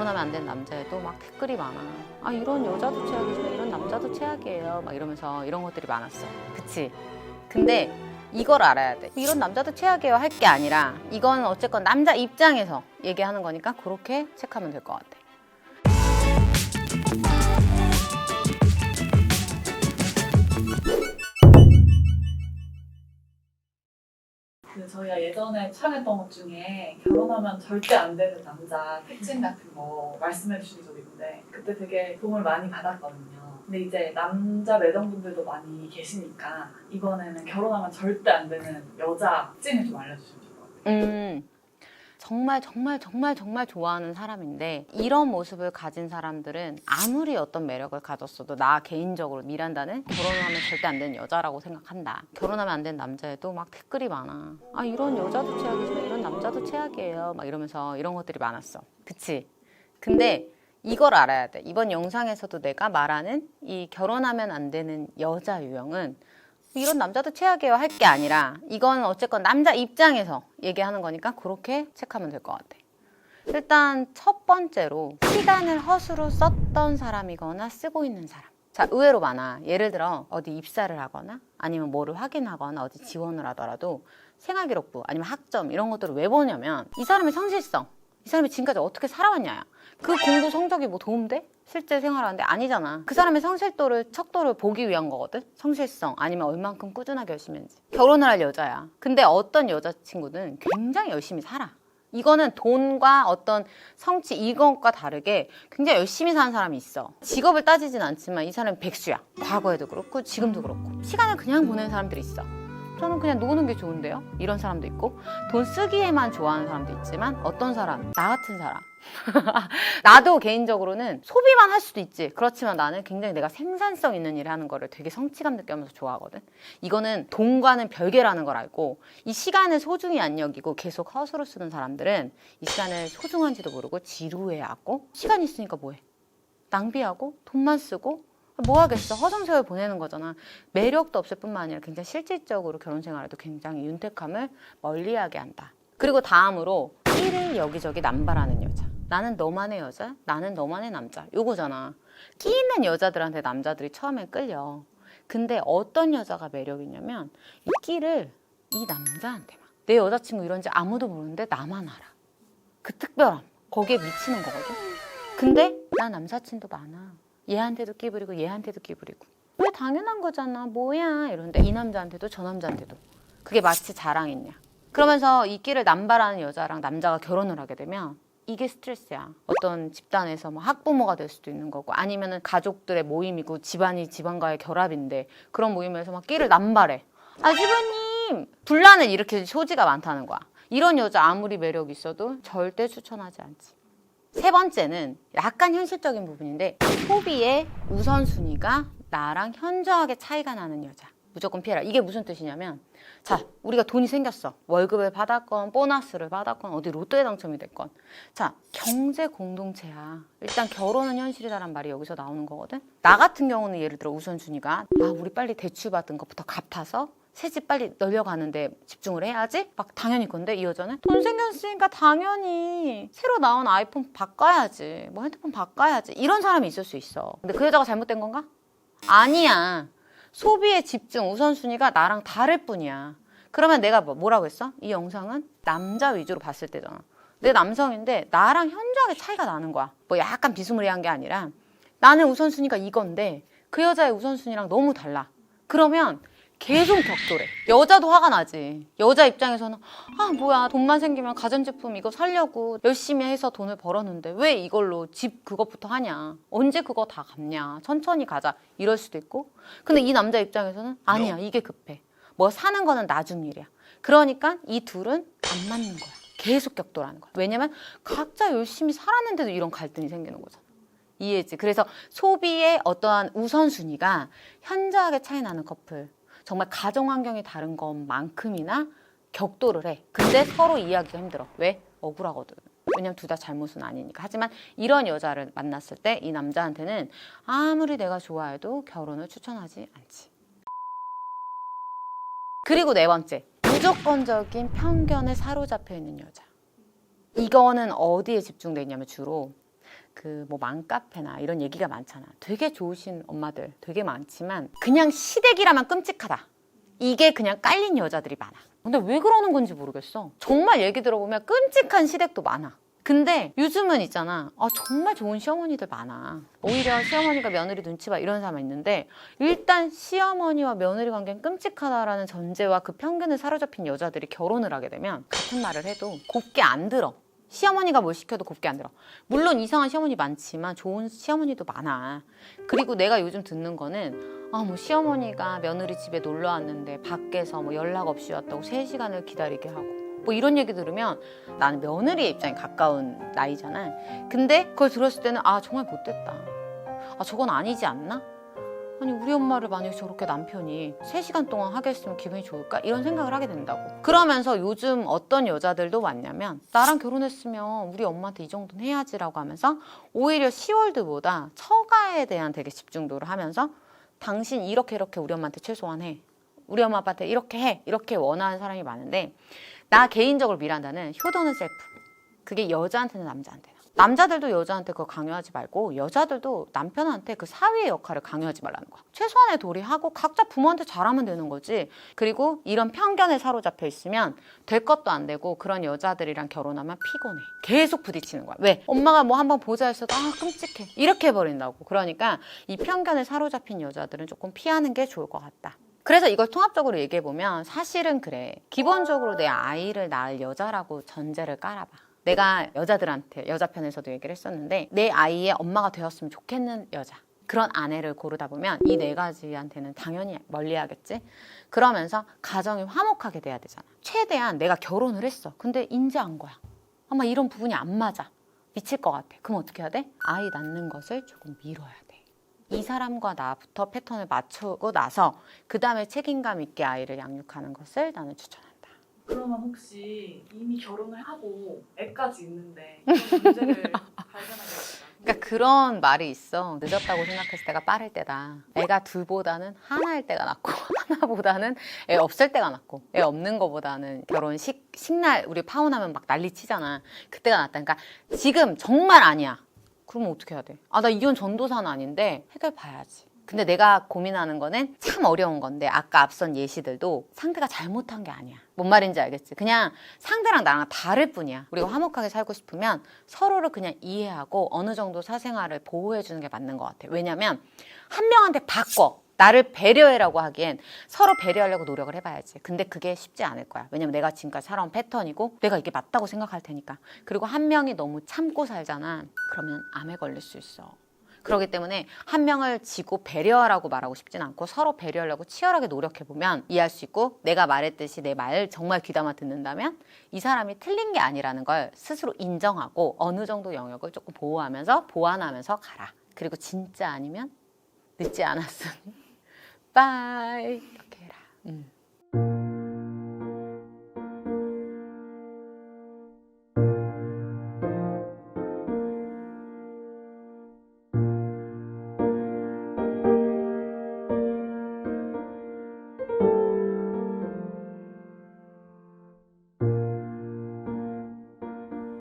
결혼하면 안 되는 남자애도 막 댓글이 많아. 아 이런 여자도 최악이지만 이런 남자도 최악이에요. 막 이러면서 이런 것들이 많았어. 그치? 근데 이걸 알아야 돼. 이런 남자도 최악이에요 할 게 아니라 이건 어쨌건 남자 입장에서 얘기하는 거니까 그렇게 체크하면 될 것 같아. 저희가 예전에 촬영했던 것 중에 결혼하면 절대 안 되는 남자 특징 같은 거 말씀해 주신 적이 있는데 그때 되게 도움을 많이 받았거든요. 근데 이제 남자 매정분들도 많이 계시니까 이번에는 결혼하면 절대 안 되는 여자 특징을 좀 알려주시면 좋을 것 같아요. 음, 정말 정말 정말 정말 좋아하는 사람인데 이런 모습을 가진 사람들은 아무리 어떤 매력을 가졌어도 나 개인적으로 미란다는 결혼하면 절대 안 되는 여자라고 생각한다. 결혼하면 안 되는 남자애도 막 댓글이 많아. 아 이런 여자도 최악이지만 이런 남자도 최악이에요. 막 이러면서 이런 것들이 많았어. 그치? 근데 이걸 알아야 돼. 이번 영상에서도 내가 말하는 이 결혼하면 안 되는 여자 유형은 이런 남자도 최악이에요 할 게 아니라 이건 어쨌건 남자 입장에서 얘기하는 거니까 그렇게 체크하면 될 것 같아. 일단 첫 번째로 시간을 허수로 썼던 사람이거나 쓰고 있는 사람. 자, 의외로 많아. 예를 들어 어디 입사를 하거나 아니면 뭐를 확인하거나 어디 지원을 하더라도 생활기록부 아니면 학점 이런 것들을 왜 보냐면 이 사람의 성실성, 이 사람이 지금까지 어떻게 살아왔냐야. 그 공부 성적이 뭐 도움돼? 실제 생활하는데 아니잖아. 그 사람의 성실도를 척도를 보기 위한 거거든. 성실성 아니면 얼만큼 꾸준하게 열심히 했는지. 결혼을 할 여자야. 근데 어떤 여자친구는 굉장히 열심히 살아. 이거는 돈과 어떤 성취 이것과 다르게 굉장히 열심히 사는 사람이 있어. 직업을 따지진 않지만 이 사람이 백수야. 과거에도 그렇고 지금도 그렇고 시간을 그냥 보내는 사람들이 있어. 저는 그냥 노는 게 좋은데요. 이런 사람도 있고 돈 쓰기에만 좋아하는 사람도 있지만 어떤 사람 나 같은 사람 나도 개인적으로는 소비만 할 수도 있지. 그렇지만 나는 굉장히 내가 생산성 있는 일을 하는 거를 되게 성취감 느끼면서 좋아하거든. 이거는 돈과는 별개라는 걸 알고 이 시간을 소중히 안 여기고 계속 허수로 쓰는 사람들은 이 시간을 소중한지도 모르고 지루해하고 시간 있으니까 뭐해? 낭비하고 돈만 쓰고 뭐 하겠어? 허송세월 보내는 거잖아. 매력도 없을 뿐만 아니라 굉장히 실질적으로 결혼 생활에도 굉장히 윤택함을 멀리하게 한다. 그리고 다음으로 끼를 여기저기 남발하는 여자. 나는 너만의 여자, 나는 너만의 남자. 요거잖아. 끼 있는 여자들한테 남자들이 처음엔 끌려. 근데 어떤 여자가 매력이냐면 이 끼를 이 남자한테만. 내 여자친구 이런지 아무도 모르는데 나만 알아. 그 특별함. 거기에 미치는 거거든. 근데 나 남사친도 많아. 얘한테도 끼 부리고 얘한테도 끼 부리고. 왜 당연한 거잖아. 뭐야. 이러는데 이 남자한테도 저 남자한테도. 그게 마치 자랑이냐. 그러면서 이 끼를 남발하는 여자랑 남자가 결혼을 하게 되면 이게 스트레스야. 어떤 집단에서 뭐 학부모가 될 수도 있는 거고 아니면은 가족들의 모임이고 집안이 집안과의 결합인데 그런 모임에서 막 끼를 남발해. 아주버님 분란을 일으킬 소지가 많다는 거야. 이런 여자 아무리 매력 있어도 절대 추천하지 않지. 세 번째는 약간 현실적인 부분인데 소비의 우선순위가 나랑 현저하게 차이가 나는 여자. 무조건 피해라. 이게 무슨 뜻이냐면 자, 우리가 돈이 생겼어. 월급을 받았건, 보너스를 받았건, 어디 로또에 당첨이 됐건. 자, 경제 공동체야. 일단 결혼은 현실이다란 말이 여기서 나오는 거거든. 나 같은 경우는 예를 들어 우선순위가 아, 우리 빨리 대출 받은 것부터 갚아서 새집 빨리 늘려가는데 집중을 해야지? 막 당연히 건데 이 여자는 돈 생겼으니까 당연히 새로 나온 아이폰 바꿔야지. 뭐 핸드폰 바꿔야지. 이런 사람이 있을 수 있어. 근데 그 여자가 잘못된 건가? 아니야. 소비의 집중 우선순위가 나랑 다를 뿐이야. 그러면 내가 뭐- 뭐라고 했어? 이 영상은 남자 위주로 봤을 때잖아. 내 남성인데 나랑 현저하게 차이가 나는 거야. 뭐 약간 비스무리한 게 아니라 나는 우선순위가 이건데 그 여자의 우선순위랑 너무 달라. 그러면 계속 격돌해. 여자도 화가 나지. 여자 입장에서는 아 뭐야 돈만 생기면 가전제품 이거 살려고 열심히 해서 돈을 벌었는데 왜 이걸로 집 그것부터 하냐. 언제 그거 다 갚냐. 천천히 가자. 이럴 수도 있고. 근데 이 남자 입장에서는 아니야 이게 급해. 뭐 사는 거는 나중 일이야. 그러니까 이 둘은 안 맞는 거야. 계속 격돌하는 거야. 왜냐면 각자 열심히 살았는데도 이런 갈등이 생기는 거잖아. 이해지. 그래서 소비의 어떠한 우선순위가 현저하게 차이 나는 커플. 정말 가정 환경이 다른 것만큼이나 격돌을 해. 근데 서로 이해하기가 힘들어. 왜? 억울하거든. 왜냐면 둘 다 잘못은 아니니까. 하지만 이런 여자를 만났을 때 이 남자한테는 아무리 내가 좋아해도 결혼을 추천하지 않지. 그리고 네 번째. 무조건적인 편견에 사로잡혀 있는 여자. 이거는 어디에 집중돼 있냐면 주로 그 뭐 맘카페나 이런 얘기가 많잖아. 되게 좋으신 엄마들 되게 많지만 그냥 시댁이라면 끔찍하다. 이게 그냥 깔린 여자들이 많아. 근데 왜 그러는 건지 모르겠어. 정말 얘기 들어보면 끔찍한 시댁도 많아. 근데 요즘은 있잖아. 아, 정말 좋은 시어머니들 많아. 오히려 시어머니가 며느리 눈치 봐 이런 사람이 있는데 일단 시어머니와 며느리 관계는 끔찍하다라는 전제와 그 편견에 사로잡힌 여자들이 결혼을 하게 되면 같은 말을 해도 곱게 안 들어. 시어머니가 뭘 시켜도 곱게 안 들어. 물론 이상한 시어머니 많지만 좋은 시어머니도 많아. 그리고 내가 요즘 듣는 거는 아, 뭐 시어머니가 며느리 집에 놀러 왔는데 밖에서 뭐 연락 없이 왔다고 3시간을 기다리게 하고 뭐 이런 얘기 들으면 나는 며느리의 입장에 가까운 나이잖아. 근데 그걸 들었을 때는 아, 정말 못됐다. 아, 저건 아니지 않나? 아니 우리 엄마를 만약에 저렇게 남편이 3시간 동안 하게 했으면 기분이 좋을까? 이런 생각을 하게 된다고. 그러면서 요즘 어떤 여자들도 많냐면 나랑 결혼했으면 우리 엄마한테 이 정도는 해야지라고 하면서 오히려 시월드보다 처가에 대한 되게 집중도를 하면서 당신 이렇게 이렇게 우리 엄마한테 최소한 해. 우리 엄마 아빠한테 이렇게 해. 이렇게 원하는 사람이 많은데 나 개인적으로 미란다는 효도는 셀프. 그게 여자한테는 남자한테는. 남자들도 여자한테 그거 강요하지 말고 여자들도 남편한테 그 사위의 역할을 강요하지 말라는 거야. 최소한의 도리하고 각자 부모한테 잘하면 되는 거지. 그리고 이런 편견에 사로잡혀 있으면 될 것도 안 되고 그런 여자들이랑 결혼하면 피곤해. 계속 부딪히는 거야. 왜? 엄마가 뭐 한번 보자 했어도 아 끔찍해. 이렇게 해버린다고. 그러니까 이 편견에 사로잡힌 여자들은 조금 피하는 게 좋을 것 같다. 그래서 이걸 통합적으로 얘기해 보면 사실은 그래. 기본적으로 내 아이를 낳을 여자라고 전제를 깔아봐. 내가 여자들한테 여자 편에서도 얘기를 했었는데 내 아이의 엄마가 되었으면 좋겠는 여자. 그런 아내를 고르다 보면 이 네 가지한테는 당연히 멀리하겠지. 그러면서 가정이 화목하게 돼야 되잖아. 최대한 내가 결혼을 했어. 근데 인지한 거야. 아마 이런 부분이 안 맞아. 미칠 것 같아. 그럼 어떻게 해야 돼? 아이 낳는 것을 조금 미뤄야 돼. 이 사람과 나부터 패턴을 맞추고 나서 그 다음에 책임감 있게 아이를 양육하는 것을 나는 추천한다. 그러면 혹시 이미 결혼을 하고 애까지 있는데 이런 문제를 발견하게 됐다. 그러니까 그런 말이 있어. 늦었다고 생각했을 때가 빠를 때다. 애가 둘보다는 하나일 때가 낫고 하나보다는 애 없을 때가 낫고 애 없는 거보다는 결혼식 식날 우리 파혼하면 막 난리 치잖아. 그때가 낫다. 그러니까 지금 정말 아니야. 그러면 어떻게 해야 돼? 아 나 이혼 전도사는 아닌데 해결 봐야지. 근데 내가 고민하는 거는 참 어려운 건데 아까 앞선 예시들도 상대가 잘못한 게 아니야. 뭔 말인지 알겠지? 그냥 상대랑 나랑 다를 뿐이야. 우리가 화목하게 살고 싶으면 서로를 그냥 이해하고 어느 정도 사생활을 보호해 주는 게 맞는 것 같아. 왜냐면 한 명한테 바꿔. 나를 배려해라고 하기엔 서로 배려하려고 노력을 해봐야지. 근데 그게 쉽지 않을 거야. 왜냐면 내가 지금까지 살아온 패턴이고 내가 이게 맞다고 생각할 테니까. 그리고 한 명이 너무 참고 살잖아. 그러면 암에 걸릴 수 있어. 그렇기 때문에 한 명을 지고 배려하라고 말하고 싶진 않고 서로 배려하려고 치열하게 노력해 보면 이해할 수 있고 내가 말했듯이 내 말 정말 귀담아 듣는다면 이 사람이 틀린 게 아니라는 걸 스스로 인정하고 어느 정도 영역을 조금 보호하면서 보완하면서 가라. 그리고 진짜 아니면 늦지 않았으니 빠이 이렇게 해라. 음.